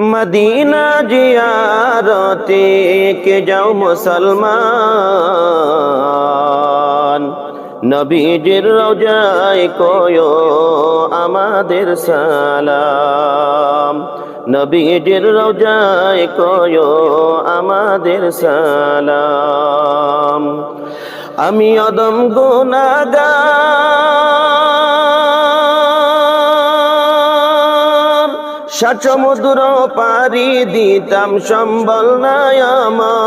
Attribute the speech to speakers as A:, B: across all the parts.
A: Medina জিয়ারতে কে যাও মুসলমান। নবীজির রোজায় কয়ো আমাদের সালাম। নবীজির রোজায় কয়ো আমাদের সালাম। আমি অদম গুনাগার ষাট সমুদ্র পারি দিতাম সম্বল নাই আমার।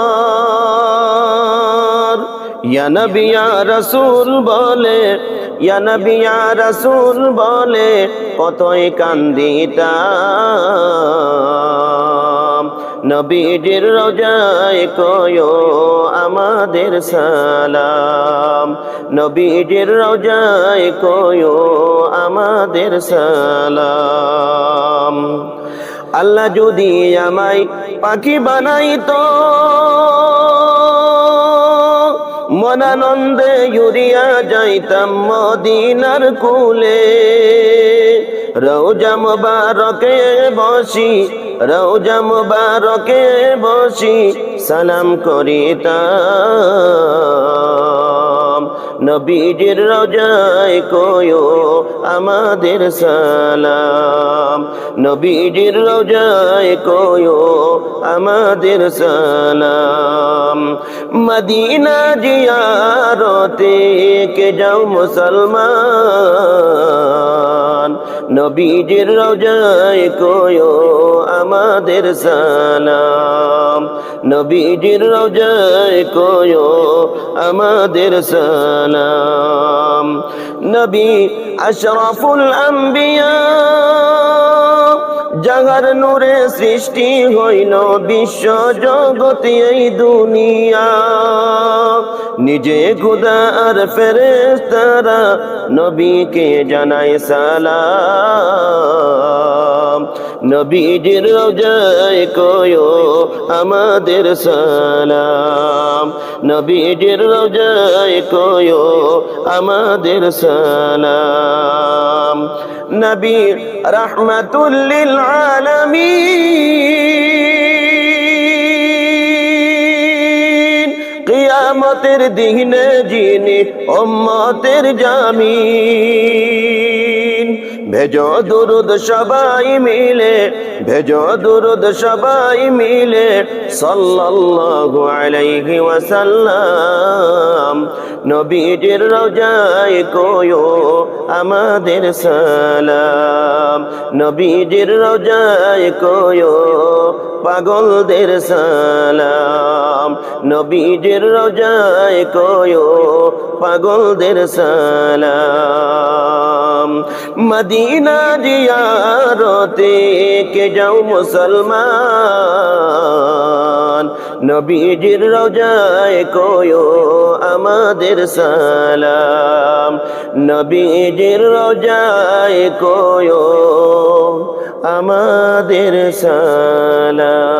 A: রসুল বলে ইয়ানবিয়া রসুল বলে কতই কান্দিতাম। নবীজির রোজায় কয়ো আমাদের সালাম। নবীজির রোজায় কয়ো আমাদের সালাম। আল্লাহ যদি আমায় পাখি বানাইতো, মনানন্দে ইউরিয়া যাইতাম মদিনার কুলে। রৌজা মুবারকে বসি রৌজা মুবারকে বসি সালাম করিতাম। নবীজির রোজায় কয়ো আমাদের সালাম। নবীজির রোজায় কয়ো আমাদের সালাম। মদিনা জিয়ারতে কে যাও মুসলমান নবীজির রোজায় কয়ো আমাদের সালাম। নবীজির রোজায় কয়ো আমাদের সালাম। নবী আশরাফুল আম্বিয়া জাগার নূরে সৃষ্টি হইল বিশ্ব জগত এই দুনিয়া। নিজে খুদা আর ফেরেস্তারা নবীকে জানায় সালাম। নবীজির রোজায় কয়ো আমাদের সালাম। নবীজির রোজায় কয়ো আমাদের সালাম। নবী রহমতুল্লিল আলমিন। কিয়ামতের দিনে যিনি উম্মতের জামিন। ভেজো দুরুদ সবাই মিলে, ভেজো দুরুদ সবাই মিলে, সাল্লাল্লাহু আলাইহি ওয়াসাল্লাম। নবীজির রোজায় কয়ো আমাদের সালাম। নবীজির রোজায় কয়ো পাগলদের সালাম। নবীজির রোজায় কয়ো পাগলদের সালাম। মদিনা জিয়ারতে কে যাও মুসলমান। নবীজির রোজায় কয়ো আমাদের সালাম। নবীজির রোজায় কয়ো আমাদের সালাম।